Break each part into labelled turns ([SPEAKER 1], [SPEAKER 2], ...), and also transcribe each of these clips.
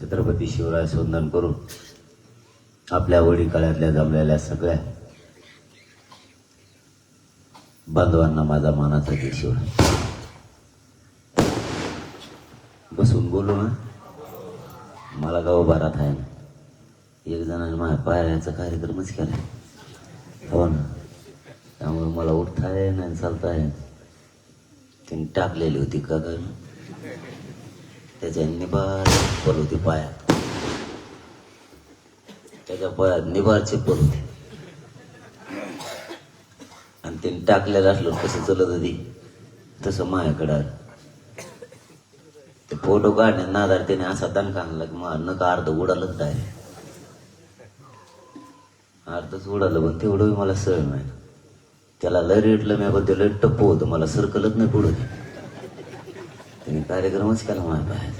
[SPEAKER 1] छत्रपती शिवराय वंदन करून आपल्या वडीकाळ्यातल्या जमलेल्या सगळ्या बांधवांना माझा मानाचा जय शिवराय. बसून बोलू ना? मला गाव बारात आहे ना. एक जणांनी माझ्या पायाचा कार्यक्रमच केला. हो ना. त्यामुळे मला उठता आहे ना चालता आहे त्यांनी टाकलेली होती का काय? त्याच्या निबार चप्पल होती पायात. त्याच्या पायात निबार चप्पल होती आणि त्यांनी टाकलेलं असलं कसं चलत होती? तसं माझ्याकडं आलं. ते फोटो काढण्यात नादार त्याने असा दणका आणला की मग नका अर्ध उडालच आहे अर्धच उडालं पण तेवढं मला सळ नाही त्याला लय रेटलं मी पण ते लय टप्प होतं मला सरकलच नाही पुढं. त्यांनी कार्यक्रमच केला माझ्या बाहेर.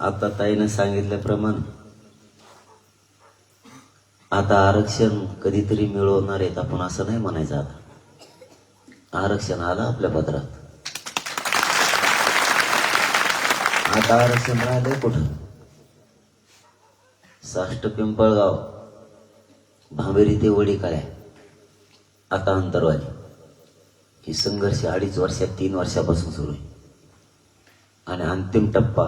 [SPEAKER 1] आता ताईनं सांगितल्याप्रमाणे आता आरक्षण कधीतरी मिळवणार आहेत आपण असं नाही म्हणायचं आता. आरक्षण आलं आपल्या पत्रात. आता आरक्षण राहिलंय कुठं? साष्ट पिंपळगाव भांबेरी ते वडी काय आता अंतरवाली. ही संघर्ष अडीच वर्षात तीन वर्षापासून सुरू आहे. आणि अंतिम टप्पा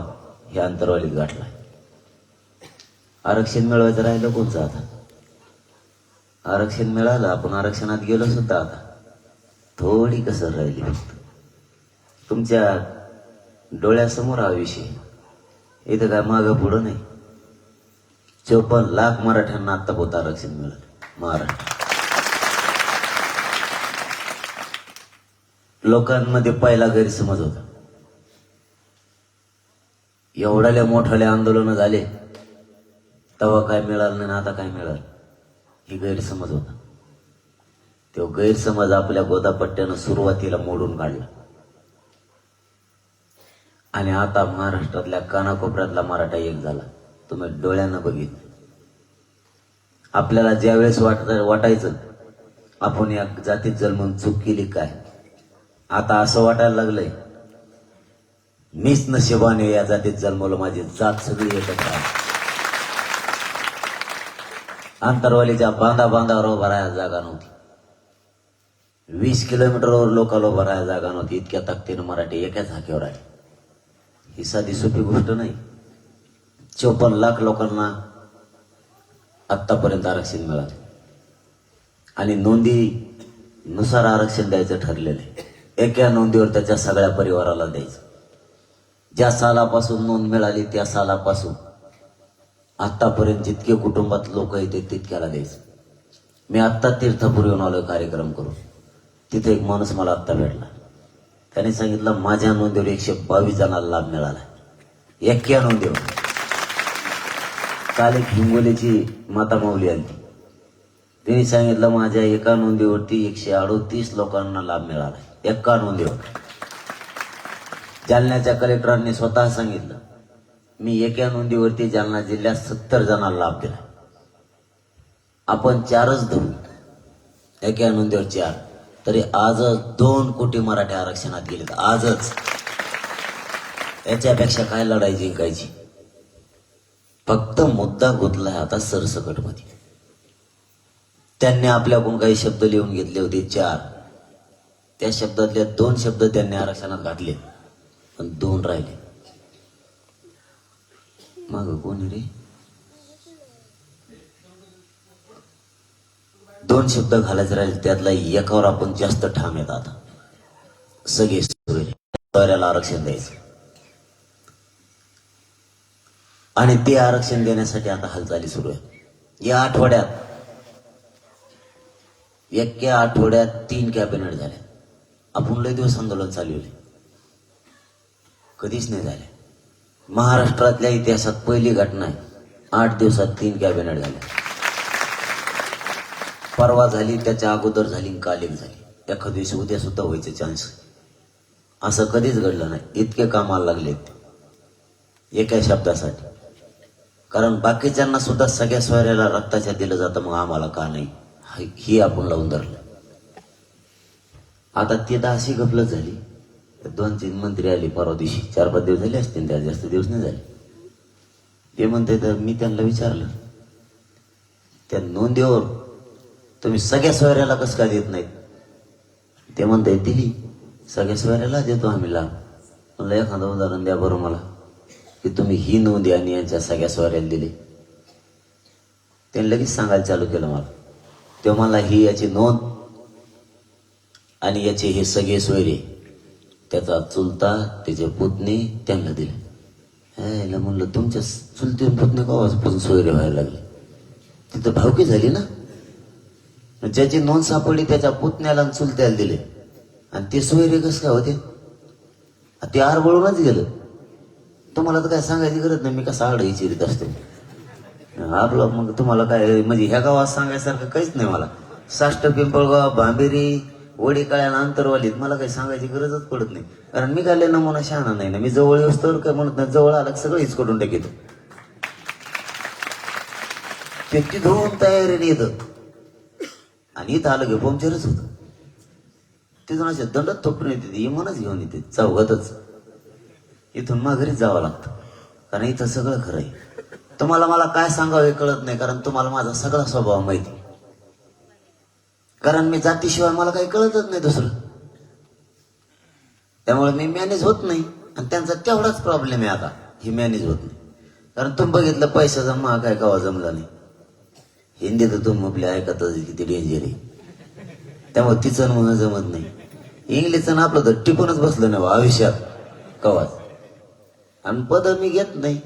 [SPEAKER 1] हे अंतरवालीत आहे. आरक्षण मिळवायचं राहिलं कोणचं आता? आरक्षण मिळालं आपण आरक्षणात गेलो सुद्धा आता. थोडी कसर राहिली फक्त. तुमच्या डोळ्यासमोर हा विषय. इथं काय मागं पुढं नाही. चौपन्न लाख मराठ्यांना आत्ता होतं आरक्षण मिळालं. महाराष्ट्र. लोकांमध्ये पहिला गैरसमज होता. एवढ्याल्या मोठ्याले आंदोलन झाले तेव्हा काय मिळालं नाही आता काय मिळालं? ही गैरसमज होता. तो गैरसमज आपल्या गोदापट्ट्यानं सुरुवातीला मोडून काढला. आणि आता महाराष्ट्रातल्या कानाकोपऱ्यातला मराठा एक झाला. तुम्ही डोळ्यानं बघितलं. आपल्याला ज्यावेळेस वाट वाटायचं आपण या जातीत जन्मून चूक केली काय? आता असं वाटायला लागलंय. मीच नशिबाने या जातीत जन्मलो माझी जात सगळी एकत्र आहे. आंतरवालीच्या बांधा बांधावर उभा राहायला जागा नव्हती. वीस किलोमीटरवर लोकांना उभा राहायला जागा नव्हती. इतक्या ताकदीनं मराठी एकाच हाकेवर आहे ही साधी सोपी गोष्ट नाही. चौपन्न लाख लोकांना आत्तापर्यंत आरक्षण मिळालं. आणि नोंदी नुसार आरक्षण द्यायचं ठरलेलं आहे. एका नोंदीवर त्याच्या सगळ्या परिवाराला द्यायचं. ज्या सालापासून नोंद मिळाली त्या सालापासून आत्तापर्यंत जितके कुटुंबात लोक येते तितक्याला द्यायचं. मी आत्ता तीर्थपूर येऊन आलो कार्यक्रम करून. तिथे एक माणूस मला आत्ता भेटला. त्याने सांगितलं माझ्या नोंदीवर एकशे बावीस जणांना लाभ मिळाला एक्या नोंदीवर काल एक हिंगोलीची माता माऊली आली. त्यांनी सांगितलं माझ्या एका नोंदीवरती एकशे अडोतीस लोकांना लाभ मिळाला एका नोंदीवर जालन्याच्या कलेक्टरांनी स्वतः सांगितलं मी एका नोंदीवरती जालना जिल्ह्यात सत्तर जणांना लाभ दिला आपण चारच धरू एका नोंदीवर चार तरी आजच दोन कोटी मराठी आरक्षणात गेलेत. आजच. याच्यापेक्षा काय लढाई जिंकायची? फक्त मुद्दा गुंतलाय आता सरसकटमध्ये त्यांनी आपल्याकडून काही शब्द लिहून घेतले होते चार. त्या शब्दातले दोन शब्द त्यांनी आरक्षणात घातले. पण दोन राहिले. मग कोणी रे? दोन शब्द घालायचे राहिले त्यातला एकावर आपण जास्त ठाम येत आता. सगळे सोयऱ्याला आरक्षण द्यायचं. आणि ते आरक्षण देण्यासाठी आता हालचाली सुरू आहे या आठवड्यात एका आठवड्यात तीन कॅबिनेट झाल्या. आपण लय दिवस आंदोलन चालवले कधीच नाही झाले. महाराष्ट्रातल्या इतिहासात पहिली घटना आहे. आठ दिवसात तीन कॅबिनेट झाल्या. परवा झाली त्याच्या अगोदर झाली आणि काल एक झाली. एखाद दिवशी उद्या सुद्धा व्हायचे चान्स असं कधीच घडलं नाही. इतके कामाला लागलेत एका शब्दासाठी. कारण बाकीच्यांना सुद्धा सगळ्या सोयऱ्याला रक्ताच्या दिलं जातं मग आम्हाला का नाही? ही आपण लावून धरलं. आता ते तर अशी गफलत झाली. दोन तीन मंत्री आले परवा दिवशी. चार पाच दिवस झाले असतील त्या जास्त दिवस नाही झाले. ते म्हणते तर मी त्यांना विचारलं त्या नोंदीवर तुम्ही सगळ्या सोयऱ्याला कसं काय देत नाहीत? ते म्हणते दिली. सगळ्या सोयऱ्याला देतो आम्ही लाभ म्हणलं एखादं उदाहरण द्या बरं मला की तुम्ही ही नोंदी आणि यांच्या सगळ्या सोयऱ्याला दिली. त्यांनी लगेच सांगायला चालू केलं मला. तेव्हा मला ही याची नोंद आणि याचे हे सगळे सोयरे त्याचा चुलता त्याचे पुतणे त्यांना दिले. ह्याला म्हणलं तुमच्या चुलते पुतणे कवापासून सोयरे व्हायला लागले? तिथं भावकी झाली ना? ज्याची नोंद सापडली त्याच्या पुतण्याला आणि चुलत्याला दिले. आणि ते सोयरे कसं काय होते? ते आर वळूनच गेलं. तुम्हाला तर काय सांगायची गरज नाही मी कसा आड विचारित असतो? आपलं मग तुम्हाला काय म्हणजे ह्या गावात सांगायसारखं काहीच नाही मला. साष्ट पिंपळगाव भांबेरी वडी काळ्या अंतरवालीत मला काही सांगायची गरजच पडत नाही. कारण मी काय नमुना शहाणा नाही ना मी जवळ येऊस तर काय म्हणत नाही जवळ आलं सगळं हिचकडून टाकीत. त्याची धुवून तयारीने येतं आणि इथं आलं की पंक्चरच होतं. तिथून असे दंडत थोपरून येते ती इमानच घेऊन येते चौघातच. इथून माघारीच जावं लागतं. कारण इथं सगळं खरं आहे. तुम्हाला मला काय सांगावं हे कळत नाही कारण तुम्हाला माझा सगळा स्वभाव माहिती. कारण मी जातीशिवाय मला काही कळतच नाही दुसरं. त्यामुळे मी मॅनेज होत नाही आणि त्यांचा तेवढाच प्रॉब्लेम आहे आता. ही मॅनेज होत नाही. कारण तुम्ही बघितलं पैशाचा जमा काय कवा जमला नाही. हिंदी तर तुम्ही आपल्या ऐकतच किती डेंजर आहे. त्यामुळे तिचं म्हणून जमत नाही. इंग्लिशचं ना आपलं तर टिपूनच बसलं नाही आयुष्यात. कवाच. आणि पद मी घेत नाही.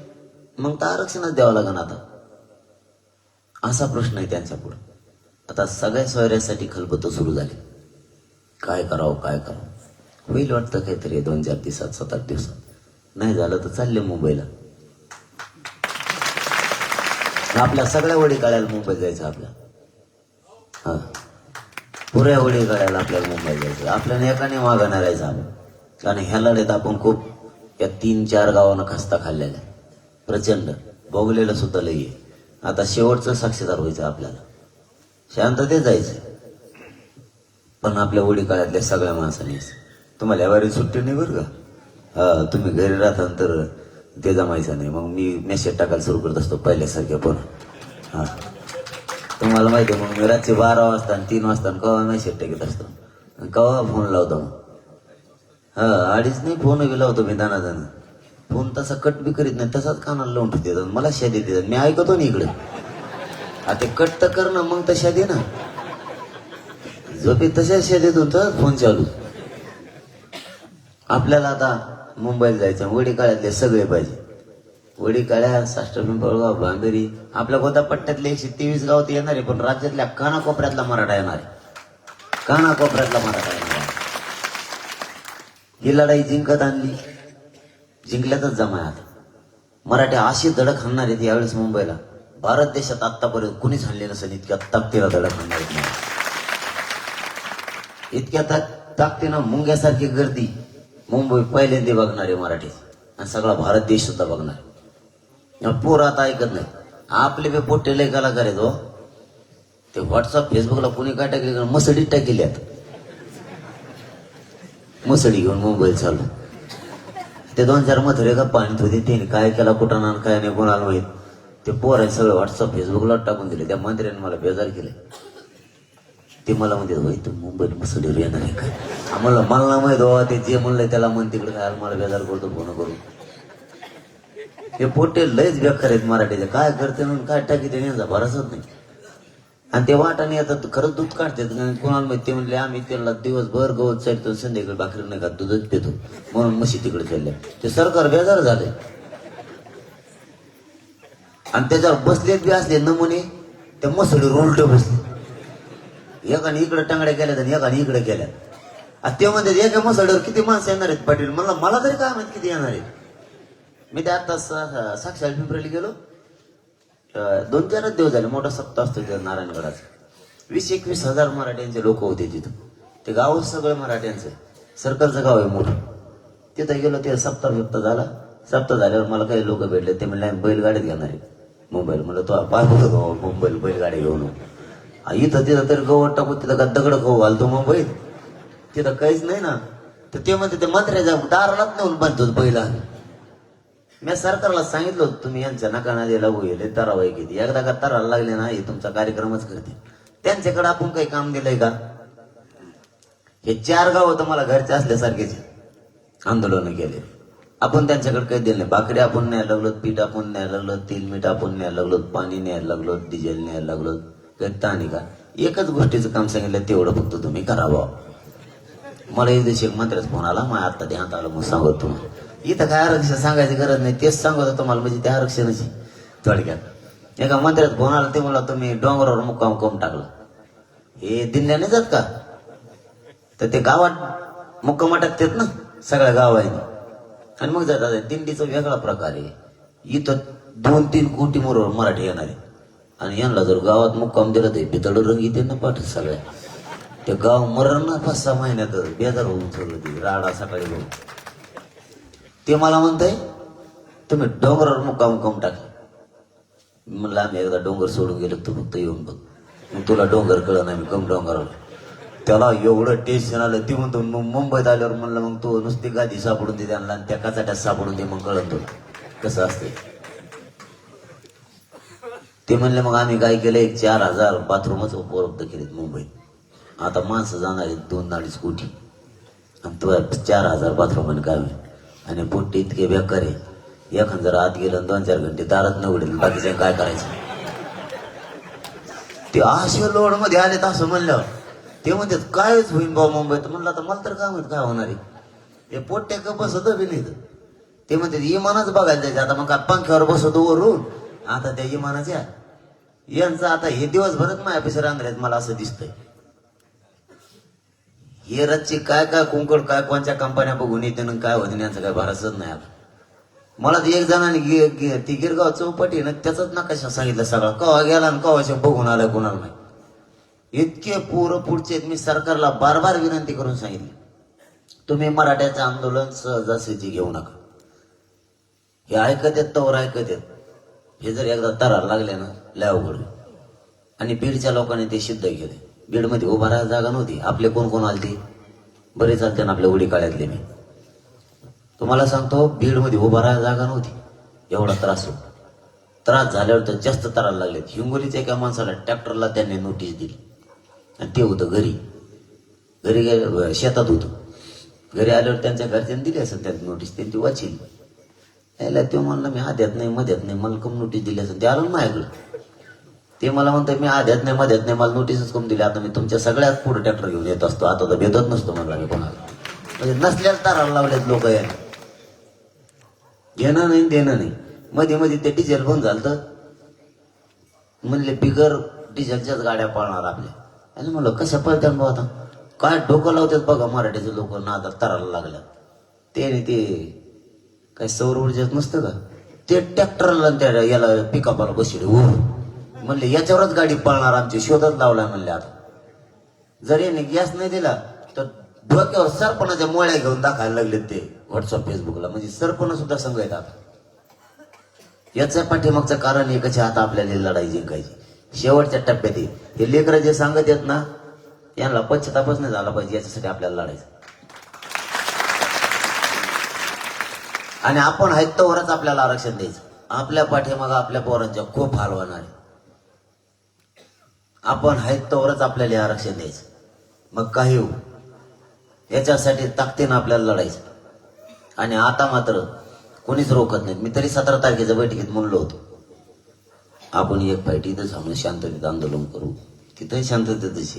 [SPEAKER 1] मग तर आरक्षणच द्यावं लागेल आता. असा प्रश्न आहे त्यांच्या पुढे. आता सगळ्या सोयऱ्यासाठी खलबत सुरू झाली. काय करावं काय करावं? होईल वाटतं काहीतरी दोन चार दिवसात सात आठ दिवसात. नाही झालं तर चालले मुंबईला. आपल्या सगळ्या वडी काढायला मुंबईत जायचं आपल्या. हा. पुऱ्या वडी काढायला आपल्याला मुंबईत जायचं. आपल्याला एकाने मागं नाही राहायचं आपण कारण ह्या लढ्यात आपण खूप या तीन चार गावांना खस्ता खाल्लेल्या प्रचंड. भोगलेलं सुद्धा लई आहे. आता शेवटचं साक्षीदार व्हायचं आपल्याला. शांततेत जायचं. पण आपल्या वडी काळातल्या सगळ्या माणसांनी तुम्हाला यावर सुट्टी नाही बरं का? तुम्ही घरी राहता तर ते जमायचं नाही. मग मी मेसेज टाकायला सुरू करत असतो पहिल्यासारख्या पण हां. तुम्हाला माहिती आहे मग मी रात्री बारा वाजता आणि तीन वाजता आणि केव्हा मेसेज टाकत असतो. कवा केव्हा फोन लावतो मग? हा अडीच नाही फोन बी लावतो मी दाना दाना फोन तसा कट बी करीत नाही तसाच कानाला लावून देतात मला शादी देतात. मी ऐकतो ना इकडे. आता कट तर कर ना मग तशा दे ना. झोपे तशा शेतीतून तर फोन चालू. आपल्याला आता मुंबईला जायचं वडी काळ्यातले सगळे पाहिजे. वडी काळ्या साष्ट पिंपळगाव भांगरी आपल्या गोदा पट्ट्यातले एकशे तेवीस गावात येणार आहे पण राज्यातल्या कानाकोपऱ्यातला मराठा येणार आहे. कानाकोपऱ्यातला मराठा येणार ही लढाई जिंकत आणली. जिंकल्यातच जमा आहे आता मराठी अशी धडक हाणणार आहेत यावेळेस मुंबईला. भारत देशात आत्तापर्यंत कुणीच हाणले नसेल इतक्या ताकदीला धडक हाणणार आहेत इतक्या ताक ताकदीनं मुंग्यासारखी गर्दी मुंबई पहिल्यांदा बघणार आहे मराठी आणि सगळा भारत देश सुद्धा बघणार आहे. पोर आता ऐकत नाही आपले बे पोटे लय कलाकार आहेत हो. ते व्हॉट्सअप फेसबुकला कोणी काय टाकले मसडीत टाकली आहेत मसडी घेऊन मुंबईला चालू. ते दोन चार मथुरे का पाणीत होते. त्यांनी काय केला कुठं ना काय नाही कोणाला माहीत. ते पोर आहे सगळं व्हॉट्सअप फेसबुकला टाकून दिले. त्या मंत्र्याने मला बेजार केले ते मला म्हणते होय तू मुंबईत मसडीवर येणार आहे काय आम्हाला मला ना माहीत बाबा ते जे म्हणलंय त्याला म्हण तिकडे काय मला बेजार करतो फोन करून हे पोटे लयच बेकार आहेत मराठीचे काय करते म्हणून काय टाकी ते यांचा भरोसाच नाही. आणि ते वाटाने येतात खरंच दूध काढतात आणि कोणाला माहिती ते म्हणले आम्ही त्याला दिवसभर गवत चालतो संध्याकाळी भाकरी नाही का दूधच पितो म्हणून म्हशी तिकडे चालले ते सरकार बेजार झाले आणि त्याच्यावर बसलेत बी असले नमुने त्या मसडीवर उलट बसले. एकाने इकडे टांगड्या केल्यात आणि एकाने इकडे केल्यात. आणि ते म्हणतात एका मसडीवर किती माणसं येणार आहेत पाटील? मला मला तरी काय माहीत किती येणार आहेत. मी ते आता साक्षात पिंपरीला गेलो. दोन चारच दिवस झाले मोठा सप्ताह असतो तिथं नारायणगडाचा. वीस एकवीस हजार मराठ्यांचे लोक होते तिथं. ते गाव सगळं मराठ्यांचं. सरकारचं गाव आहे मोठं. तिथं गेलो ते सप्ताह सप्ताह झाला. सप्ताह झाल्यावर मला काही लोक भेटले ते म्हणले आम्ही बैलगाडीत घेणार आहे. मुंबईला म्हणलं तो पाय होतो मुंबईला बैलगाडी घेऊन? इथं तिथं तरी गवत टाकून तिथं का दगड खाऊ घालतो मुंबईत? तिथं काहीच नाही ना. तर ते म्हणते ते मंत्र्याच्या दारालाच नेऊन बांधतो बैला मी सरकारला सांगितलं होतं तुम्ही यांच्या नकाना दिला होईल तरावाई किती एकदा का तराला लागले ना हे तुमचा कार्यक्रमच करते. त्यांच्याकडे आपण काही काम दिलंय का? हे चार गाव होतं मला घरचे असल्यासारखेच आंदोलन केले. आपण त्यांच्याकडे काही दिलं नाही. भाकरी आपण न्यायला लागलो पीठ आपण न्यायला लागलो तेल मीठ आपण न्यायला लागलो पाणी न्यायला लागलो डिझेल न्यायला लागलो काही ताणी का? एकच गोष्टीचं काम सांगितलं तेवढं फक्त तुम्ही करावं. मला एक दिवशी एक मंत्र्याचा फोन आला मग आता ध्यानात आलं मग सांगतो तुम्हाला. इथं काय आरक्षण सांगायची गरज नाही तेच सांगत होतो तुम्हाला म्हणजे त्या आरक्षणाची थोडक्यात. एका मंदिरात फोन आला ते म्हणला तुम्ही डोंगरावर मुक्काम करून टाकला. हे दिल्ल्याने जात का? तर ते गावात मुक्कामा टाकतात ना सगळ्या गावाने. आणि मग जातात दिंडीचा वेगळा प्रकार आहे. इथं दोन तीन कोटी मोर मराठी येणार आहे आणि यांना जर गावात मुक्काम दिला तर बितड रंग येते ना पाठ सगळ्या. ते गाव मरण ना पाच सहा महिन्यात बेजार होऊन सगळं ते राडा सकाळी होऊन. ते मला म्हणताय तुम्ही डोंगरावर मुक्काम कम टाकले म्हणलं आम्ही एकदा डोंगर सोडून गेलो तू फक्त येऊन बघ. मग तुला डोंगर कळ नाही कम डोंगरावर. त्याला एवढं टेन्शन आलं ती म्हणतो मग मुंबईत आल्यावर म्हणलं मग तू नुसती गादी सापडून दे त्यांना आणि त्या कचाट्यात सापडून दे मग कळत तुला. कसं असते ते म्हणले मग आम्ही काय केलं? एक चार हजार बाथरूमच उपलब्ध केलेत मुंबईत. आता माणसं जाणार आहेत दोन अडीच कोटी. आणि तो चार हजार बाथरूम आणि काय होईल आणि पोट्टे इतके बेकार आहे. एखाद जर आत गेलं दोन चार घंटे दारात न उडेल बाकीचे काय करायचं? ते असे लोडमध्ये आले तर असं म्हणल्यावर. ते म्हणतात कायच होईन बा मुंबईत? म्हणलं आता मला तर काय म्हणत काय होणार आहे? हे पोट्टे का बसत बी नाही ते म्हणतात इमानच बघायला जायचं. आता मग काय पंख्यावर बसवतो वरून? आता त्या इमानाच्या यांचं आता हे दिवसभरच माझ्या पिसर आणले मला असं दिसतंय. हे रच्ची काय काय कुंकड काय कोणत्या कंपन्या बघून येते आणि काय होते यांचं काय भरासच नाही आता मला ते एक जणांनी गे- गे- ती गिरगाव चौपटी ना त्याचाच नकाशा सांगितलं सगळं. कवा गेला आणि कवाच्या बघून आलाय कोणाला नाही. इतके पोरं पुढचे मी सरकारला बार बार विनंती करून सांगितली. तुम्ही मराठ्याचं आंदोलन सहजासहजी घेऊ नका. हे ऐकत येत तवर ऐकत येत हे जर एकदा तरार लागले ना लय अवघड आणि बीडच्या लोकांनी ते सिद्ध केले बीडमध्ये उभा राहायला जागा नव्हती. आपले कोण कोण आलते? बरेच आलते ना आपल्या उडी काळ्यातले मी. तुम्हाला सांगतो बीडमध्ये उभा राहायला जागा नव्हती. एवढा त्रास होता. त्रास झाल्यावर तर जास्त त्रास लागले हिंगोलीच्या एका माणसाला ट्रॅक्टरला त्यांनी नोटीस दिली. आणि ते होतं घरी. घरी गे- शेतात होतं. घरी आल्यावर त्यांच्या घरच्यांनी दिली असेल त्यांनी नोटीस त्यांची वाचली. यायला तो म्हणला मी देत नाही मध्यात नाही. मला कम नोटीस दिली असेल? ते आलं ना माझ्याकडं ते मला म्हणतं मी आध्यात नाही मध्यात नाही मला नोटीसच करून दिली. आता मी तुमच्या सगळ्यात पुढे ट्रॅक्टर घेऊन येत असतो. आता तर भेटत नसतो म्हणला मी कोणाला. म्हणजे नसल्याच ताराला लावलेत लोक या घेणं नाही देणं नाही. मध्ये मध्ये ते डिझेल बंद झालं तर म्हणले बिगर डिझेलच्याच गाड्या पळणार आपल्या. आणि म्हणलं कशा पळत्या भाऊ आता? काय डोकं लावतात बघा मराठीचे लोक नादात तराला लागल्या ते ते काय सौर ऊर्जेत नसतं का? ते ट्रॅक्टरला त्या याला पिकअपाला बसले ऊर म्हणले याच्यावरच गाडी पळणार आमची शोधच लावला म्हणले आता. जर याने गॅस नाही दिला तर डोक्यावर सरपणाच्या मोळ्या घेऊन दाखवायला लागले ते व्हॉट्सअप फेसबुकला म्हणजे सरपण सुद्धा संघ आहेत आता. याच्या पाठीमागचं कारण एकच हात आता आपल्याला लढाई जिंकायची. शेवटच्या टप्प्यात आहे. हे लेकरं जे सांगत आहेत ना यांना पश्चातापच नाही झाला पाहिजे याच्यासाठी आपल्याला लढायचं. आणि आपण आहेत तोवरच आपल्याला आरक्षण द्यायचं. आपल्या पाठीमागं आपल्या पोरांच्या खूप हाल होणार आहे आपण आहेत तोवरच आपल्याला आरक्षण द्यायचं. मग काही होऊ. याच्यासाठी ताकदीनं आपल्याला लढायचं. आणि आता मात्र कोणीच रोखत नाही मी तरी सतरा तारखेच्या बैठकीत म्हणलो होतो. आपण एक फाईट इथं सांगून शांततेत आंदोलन करू. तिथंही शांततेतच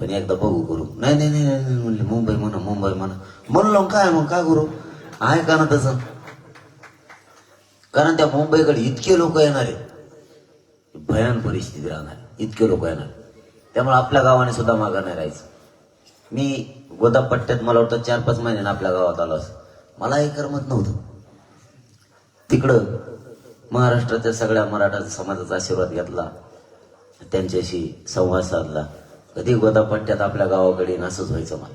[SPEAKER 1] पण एकदा बघू करू. नाही नाही नाही नाही नाही म्हणले मुंबई म्हणा मुंबई म्हणा. म्हणलो काय मग काय करू? आहे का ना तसं? कारण त्या मुंबईकडे इतके लोक येणार. आहेत भयान परिस्थिती राहणार. इतके लोक येणार. त्यामुळे आपल्या गावाने सुद्धा मागं नाही राहायचं. मी गोदापट्ट्यात मला वाटतं चार पाच महिन्यानं आपल्या गावात आलो असं. मलाही करमत नव्हतं. तिकडं महाराष्ट्राच्या सगळ्या मराठा समाजाचा आशीर्वाद घेतला. त्यांच्याशी संवाद साधला. कधी गोदापट्ट्यात आपल्या गावाकडे येईन असंच व्हायचं मला.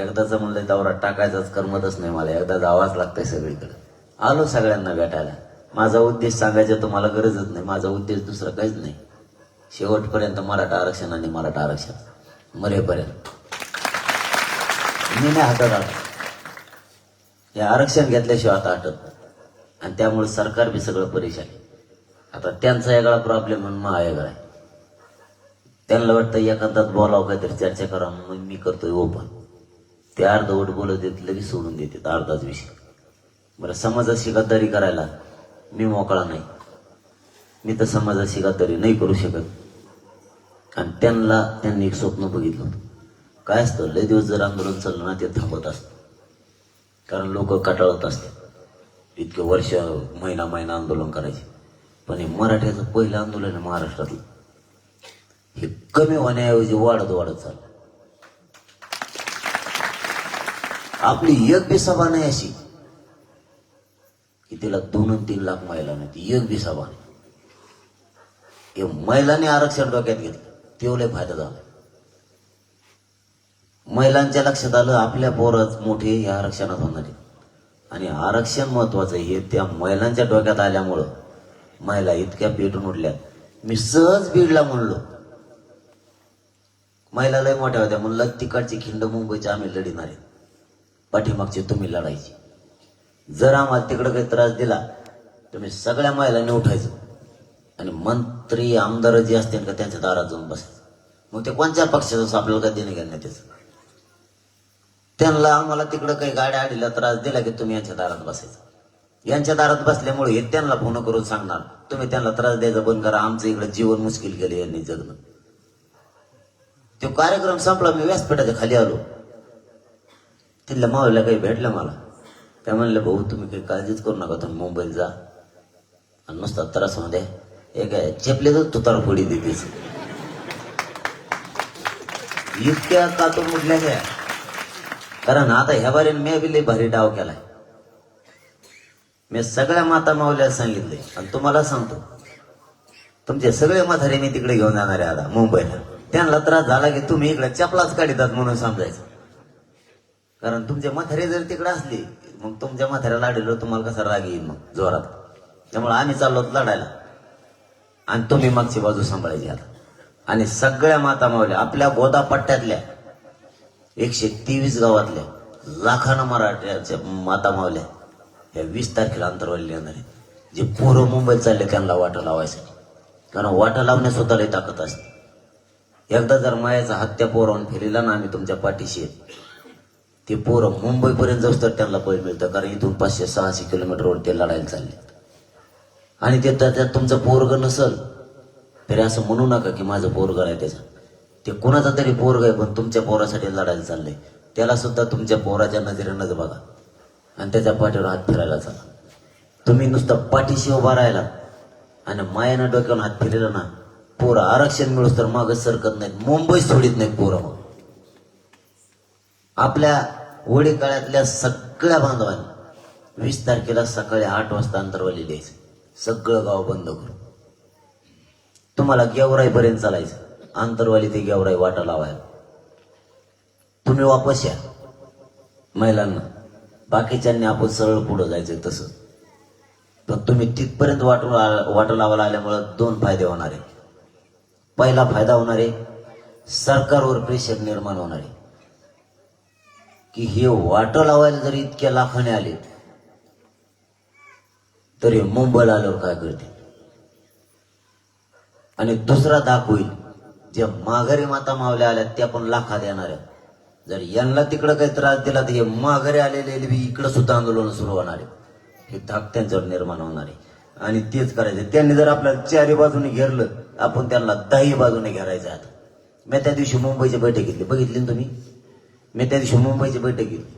[SPEAKER 1] एकदाच म्हणलं दौरा टाकायचाच करमतच नाही मला. एकदा जावाच लागतंय सगळीकडे. आलो सगळ्यांना भेटायला. माझा उद्देश सांगायचा तुम्हाला गरजच नाही. माझा उद्देश दुसरा काहीच नाही. शेवटपर्यंत मराठा आरक्षण आणि मराठा आरक्षण. मरेपर्यंत. मी नाही हातात आलो. हे आरक्षण घेतल्याशिवाय आता हटत आणि त्यामुळे सरकार बी सगळं परेशान आता त्यांचा वेगळा प्रॉब्लेम म्हणून महा वेगळा आहे. त्यांना वाटतं एखादाच बोलावं काहीतरी चर्चा करा म्हणून मी करतोय हो ओपन ते अर्धवट बोलत देत लगेच सोडून देतात अर्धाच विषय. बरं समाजाशी गद्दारी करायला मी मोकळा नाही. मी तर समाजाशी गद्दारी नाही करू शकत. आणि त्यांना त्यांनी एक स्वप्न बघितलं होतं. काय असतं लय दिवस जर आंदोलन चाललं ना ते थांबत असतं. कारण लोक कटाळत असतात. इतके वर्ष महिना महिना आंदोलन करायचे. पण हे मराठ्याचं पहिलं आंदोलन आहे महाराष्ट्रातलं. हे कमी होण्याऐवजी वाढत वाढत चाललं. आपली एक बी सभा नाही अशी की तिला दोन तीन लाख महिला नाही ती एक बी सभा नाही. हे महिलांनी आरक्षण डोक्यात घेतलं. तेवढे फायदा झाला. महिलांच्या लक्षात आलं आपल्या पोरच मोठे हे आरक्षणात होणार. आहे आणि आरक्षण महत्वाचं हे त्या महिलांच्या डोक्यात आल्यामुळं महिला इतक्या पेटून उठल्या मी सहज बीडला म्हणलो. महिला लय मोठ्या होत्या म्हणलं तिकडची खिंड मुंबईची आम्ही लढणार आहे. पाठीमागची तुम्ही लढायची. जर आम्हाला तिकडं काही त्रास दिला तुम्ही सगळ्या महिलांनी उठायचं. आणि मंत्री आमदार जे असतील का त्यांच्या दारात जाऊन बसायचं मग ते कोणत्या पक्षाचं आपल्याला काय देणं घेणं नाही त्याचं. त्यांना आम्हाला तिकडं काही गाड्या आडीला त्रास दिला की तुम्ही यांच्या दारात बसायचं. यांच्या दारात बसल्यामुळे हे त्यांना फोन करून सांगणार तुम्ही त्यांना त्रास द्यायचा बंद करा आमचं इकडं जीवन मुश्किल केलं यांनी जगणं. तो कार्यक्रम संपला मी व्यासपीठाच्या खाली आलो. तिथल्या मावल्या काही भेटल्या मला. त्या म्हणलं भाऊ तुम्ही काही काळजीच करू नका तुम्ही मुंबईत जा. आणि नुसता त्रास होऊ द्या. हे काय चेपले तर तुतार फोडी देतेच इतक्या कातून मुडल्या त्या कारण आता ह्या बारीन मी बी लई भारी डाव केलाय. मी सगळ्या माता मावल्या सांगितले आणि तुम्हाला सांगतो. तुमचे सगळे म्हातारे मी तिकडे घेऊन जाणार आहे आता मुंबईला. त्यांना त्रास झाला की तुम्ही इकडे चपलाच काढितात म्हणून समजायचं. कारण तुमचे म्हातारे जर तिकडे असले मग तुमच्या म्हाताऱ्याला आढळलं तुम्हाला कसा राग येईल मग जोरात. त्यामुळे आम्ही चाललो लढायला. आणि तुम्ही मागची बाजू सांभाळायची आता. आणि सगळ्या माता मावल्या आपल्या गोदा पट्ट्यातल्या एकशे तेवीस गावातल्या लाखानं मराठ्याच्या माता मावल्या या वीस तारखेला अंतरवाली येणार. आहेत जे पोरं मुंबईत चालले त्यांना वाटा लावायसाठी. कारण वाटा लावण्यात स्वतःला ताकद असते. एकदा जर मायाचा हत्या पोरावून फिरला ना आम्ही तुमच्या पाठीशी आहे. ते पोरं मुंबईपर्यंत जाऊस तर त्यांना पळ मिळतं. कारण इथून पाचशे सहाशे किलोमीटरवर ते लढायला चालले. आणि ते तर त्यात तुमचं पोरग नसल तरी असं म्हणू नका की माझं पोरग आहे त्याचा. ते कोणाचा तरी पोरग आहे पण तुमच्या पोरासाठी लढायला चाललंय. त्याला सुद्धा तुमच्या पोराच्या नजरेनंच बघा. आणि त्याच्या पाठीवर हात फिरायला चाला. तुम्ही नुसतं पाठीशी उभा राहिला आणि मायानं डोक्यावर हात फिरला ना पोरं आरक्षण मिळूस तर मागच सरकत नाहीत मुंबई सोडित नाहीत पोरं मग. आपल्या वडी काळातल्या सगळ्या बांधवांनी वीस तारखेला सकाळी आठ वाजता अंतरवाली द्यायचं. सगळं गाव बंद करू. तुम्हाला गेवराईपर्यंत चालायचं. आंतरवाली ते गेवराई वाटा लावायला. तुम्ही वापस या. महिलांना. बाकीच्यांनी आपण सरळ पुढं जायचं तसं. पण तुम्ही तिथपर्यंत वाटू वाटा लावायला आल्यामुळं दोन फायदे होणार आहे पहिला फायदा होणार आहे सरकारवर प्रेशर निर्माण होणार आहे. की हे वाटं लावायला जरी इतक्या लाखाने आले तरी मुंबईला आल्यावर काय करते? आणि दुसरा धाक होईल जे माघारी माता मावल्या आल्या त्या पण लाखात येणार आहेत. जर यांना तिकडं काही त्रास दिला तर हे माघारी आलेले बी इकडं सुद्धा आंदोलन सुरू होणार आहे. हे धाक त्यांच्यावर निर्माण होणार आहे. आणि तेच करायचं त्यांनी जर आपल्याला चारी बाजूने घेरलं आपण त्यांना दही बाजूने घेरायचं आता. मी त्या दिवशी मुंबईची बैठक घेतली. बघितली ना तुम्ही? मी त्या दिवशी मुंबईची बैठक घेतली.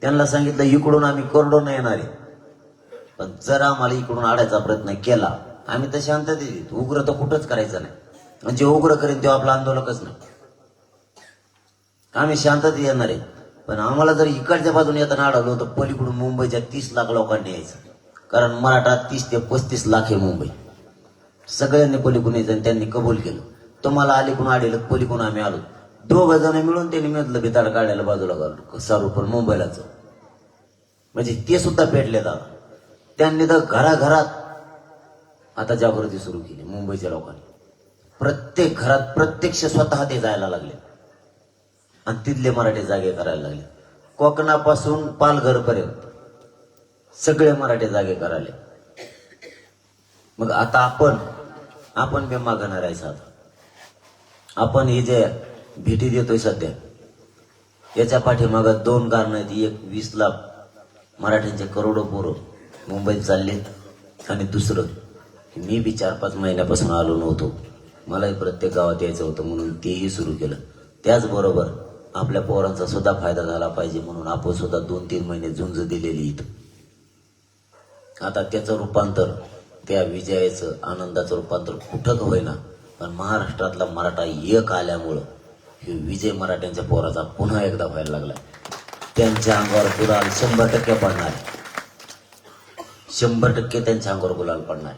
[SPEAKER 1] त्यांना सांगितलं इकडून आम्ही कोरडून येणार आहे. पण जर आम्हाला इकडून आडायचा प्रयत्न केला. आम्ही तर शांततेत उग्र तर कुठंच करायचं नाही. म्हणजे उग्र करेन तेव्हा आपलं आंदोलकच नाही. आम्ही शांततेत येणार आहे. पण आम्हाला जर इकडच्या बाजूने येताना अडवलं तर पलीकडून मुंबईच्या तीस लाख लोकांनी यायचं. कारण मराठा तीस ते पस्तीस लाख आहे मुंबई. सगळ्यांनी पलीकडून यायचं आणि त्यांनी कबूल केलं. तुम्हाला अलीकडून आडेल पलीकडून आम्ही आलो. दोघ जण मिळून त्यांनी मधलं बिताड काढायला बाजूला घालू सारू पण मुंबईला म्हणजे ते सुद्धा पेटले दादा. त्यांनी तर घराघरात आता जागृती सुरू केली मुंबईच्या लोकांनी. प्रत्येक घरात प्रत्यक्ष स्वतः ते जायला लागले. आणि तिथले मराठी जागे करायला लागले. कोकणापासून पालघरपर्यंत सगळे मराठी जागे कराले मग आता आपण आपण बी मागणार आहे साधा आपण हे जे भेटी देतोय सध्या याच्या पाठीमागं दोन कारण आहेत. एक वीस लाख मराठ्यांचे करोडो पोरं. मुंबईत चाललेत आणि दुसरं की मी बी चार पाच महिन्यापासून आलो नव्हतो. मलाही प्रत्येक गावात यायचं होतं म्हणून तेही सुरू केलं. त्याचबरोबर आपल्या पोरांचा सुद्धा फायदा झाला पाहिजे म्हणून आपण सुद्धा दोन तीन महिने झुंज दिलेली इथं. आता त्याचं रूपांतर त्या विजयाचं आनंदाचं रूपांतर कुठं का होईना पण महाराष्ट्रातला मराठा एक आल्यामुळं हे विजय मराठ्यांच्या पोराचा पुन्हा एकदा व्हायला लागला त्यांच्या अंगावर गुलाल शंभर टक्के पडणार शंभर टक्के त्यांच्या अंगावर गुलाल पडणार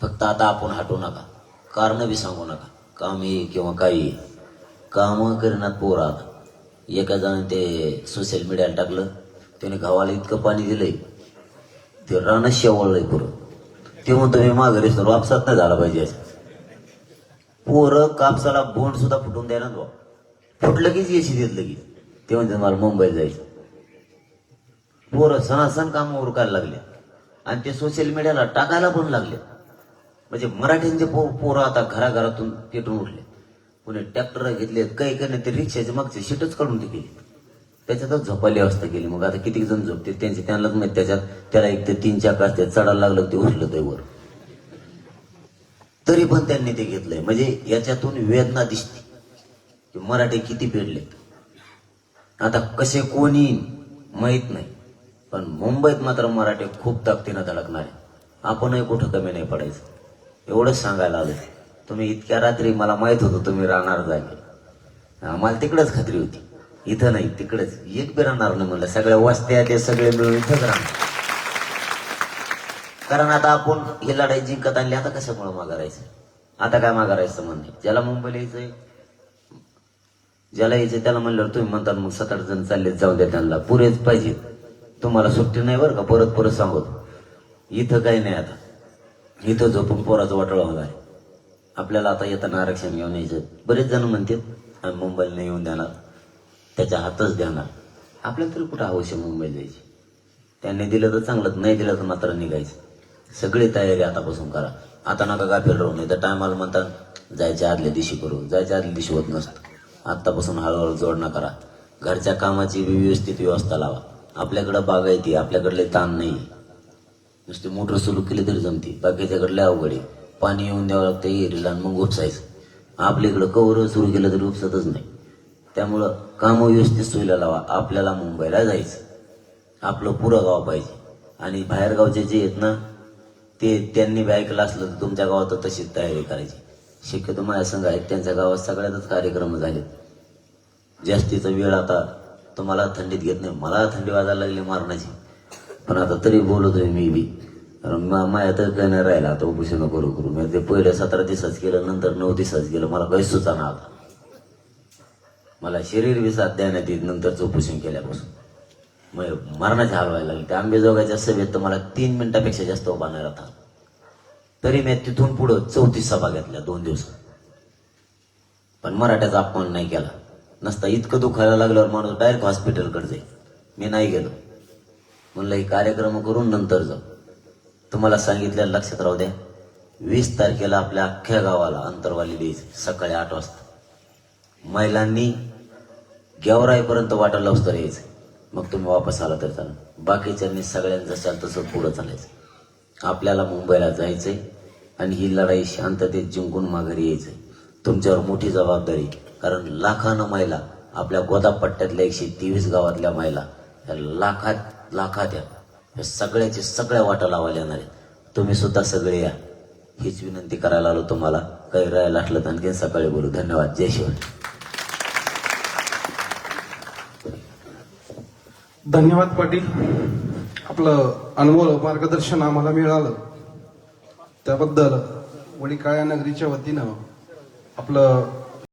[SPEAKER 1] फक्त आता आपण हटू नका. कारण बी सांगू नका. काम ये किंवा काही काम करणार पोरं आता एका जण ते सोशल मीडियाला टाकलं. त्याने गावाला इतकं पाणी दिलंय. ते रान शेवळलंय पुरं. ते म्हणतो मी माघारी तर वापसात नाही झाला पाहिजे. याच्यात. पोरं कापसाला बोंड सुद्धा फुटून द्यायला ना फुटलं कीच येशी देत लगेच. ते म्हणते मला मुंबईला जायचं. पोरं सणासण काम उरकायला लागले. आणि ते सोशल मीडियाला टाकायला पण लागले. म्हणजे मराठ्यांचे पो पोरं आता घराघरातून पेटून उठले. कोणी ट्रॅक्टर घेतले काही काही ते रिक्षाचे मागचे शीटच काढून ते गेली त्याच्यातच झोपायली अवस्था केली. मग आता किती जण झोपते? त्यांचे त्यांनाच माहिती त्याच्यात त्याला एक ते तीन चार असते चढायला लागलं ते उठलं ते वर. तरी पण त्यांनी ते घेतलंय. म्हणजे याच्यातून वेदना दिसते. की मराठी किती पेडले आता कसे कोणी माहीत नाही. पण मुंबईत मात्र मराठी खूप ताकदीनं धडकणार आहे. आपणही कुठं कमी नाही पडायचं. एवढंच सांगायला आलं तुम्ही इतक्या रात्री मला माहीत होतं तुम्ही राहणार जागे आम्हाला तिकडंच खात्री होती. इथं नाही तिकडंच. एक बी राहणार नाही म्हणलं. सगळ्या वस्त्या ते सगळे मिळून इथंच राहणार. कारण आता आपण ही लढाई जिंकत आणली आता कशामुळे माघारायचं आता काय माघारायचं म्हणणे ज्याला मुंबईला यायचंय ज्याला यायचं त्याला म्हणल्यावर तुम्ही म्हणतात मग सात आठ जण चालले जाऊ द्या त्यांना. पुरेच पाहिजे. तुम्हाला सुट्टी नाही बरं का? परत परत सांगतो इथं काही नाही आता. इथं झोपून पोराचं वाटोळा होणार आहे आपल्याला आता येताना आरक्षण घेऊन यायचं बरेच जण म्हणतात आम्ही मुंबईला नाही येऊन देणार. त्याच्या हातच देणार. आपल्याला तरी कुठं अवश्य मुंबईला जायची? त्यांनी दिलं तर चांगलं नाही दिलं तर मात्र निघायचं. सगळी तयारी आतापासून करा. आता नका का राहू नाही तर टायमाला म्हणतात जायच्या आदल्या दिवशी करू. जायच्या आदल्या दिवशी होत नसतं. आत्तापासून हळूहळू जोडणं करा. घरच्या कामाची व्यवस्थित व्यवस्था लावा. आपल्याकडं बागायती आपल्याकडले ताण नाही. नुसती मोटर सुरू केली तरी जमते. बाकीच्याकडले अवघड आहे. पाणी येऊन द्यावं लागतं एरीला मग उपसायचं. आपल्याकडं कवर सुरू केलं तरी उपसतच नाही. त्यामुळं कामं व्यवस्थित सोयीला लावा. आपल्याला मुंबईला जायचं. आपलं पुरं गाव पाहिजे. आणि बाहेरगावचे जे आहेत ना ते त्यांनी बी ऐकलं असलं तर तुमच्या गावात तशीच तयारी करायची. शक्यतो माझ्या संघ आहेत त्यांच्या गावात सगळ्यातच कार्यक्रम झालेत. जास्तीचा वेळ आता तुम्हाला थंडीत घेत नाही. मला थंडी वाजायला लागली मारण्याची. पण आता तरी बोलतोय मी बी. कारण माझ्या तर काही नाही राहिला. आता उपोषण करू करू. मी ते पहिले सतरा दिवसाच केलं नंतर नऊ दिवसाच गेलं मला काही सुचाना आता. मला शरीर बी साथ देण्यात येत नंतरच उपोषण केल्यापासून. मग मरणाचे हाल व्हायला लागले. त्या आंबेजोगाच्या सभेत तर मला तीन मिनिटापेक्षा जास्त उभा नाही राहता. तरी मी तिथून पुढं चौतीस सभा घेतल्या दोन दिवसात. पण मराठ्याचा अपमान नाही केला. नसता इतकं दुखायला लागल्यावर माणूस डायरेक्ट हॉस्पिटलकडे जाईल. मी नाही गेलो. म्हणलं हे कार्यक्रम करून नंतर जाऊ. तुम्हाला सांगितलं लक्षात राहू द्या. वीस तारखेला आपल्या अख्ख्या गावाला अंतरवाली द्यायची सकाळी आठ वाजता. महिलांनी गेवराईपर्यंत वाटा तर यायचं. मग तुम्ही वापस आला तर चालेल. बाकीच्यांनी सगळ्यांचं चाल तसं पुढं चालायचं. आपल्याला मुंबईला जायचंय आणि ही लढाई शांततेत जिंकून माघारी यायचंय. तुमच्यावर मोठी जबाबदारी कारण लाखानं महिला आपल्या गोदापट्ट्यातल्या एकशे तेवीस गावातल्या महिला या लाखात लाखात या या सगळ्याचे सगळ्या वाटा लावायला येणार आहेत. तुम्ही सुद्धा सगळे या. हीच विनंती करायला आलो तुम्हाला. काही राहायला असलं तर आणखीन सकाळी बोलू. धन्यवाद. जय शिवाय
[SPEAKER 2] धन्यवाद पाटील. आपलं अनमोल मार्गदर्शन आम्हाला मिळालं. त्याबद्दल वडीकाळ्या नगरीच्या वतीनं आपलं